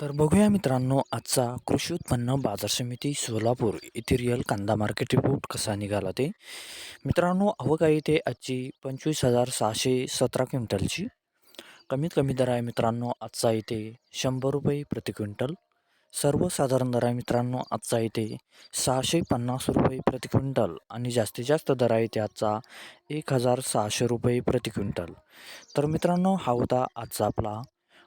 तर बघूया मित्रांनो आजचा कृषी उत्पन्न बाजार समिती सोलापूर येथे रिअल कांदा मार्केट रिपोर्ट कसा निघाला ते. मित्रांनो आवक आहे ते आजची पंचवीस हजार सहाशे सतरा क्विंटलची. कमीत कमी दर आहे मित्रांनो आजचा इथे शंभर रुपये प्रति क्विंटल. सर्वसाधारण दर आहे मित्रांनो आजचा इथे सहाशे पन्नास रुपये प्रति क्विंटल. आणि जास्तीत जास्त दर आहे ते आजचा एक हजार सहाशे रुपये प्रति क्विंटल. तर मित्रांनो हा होता आजचा आपला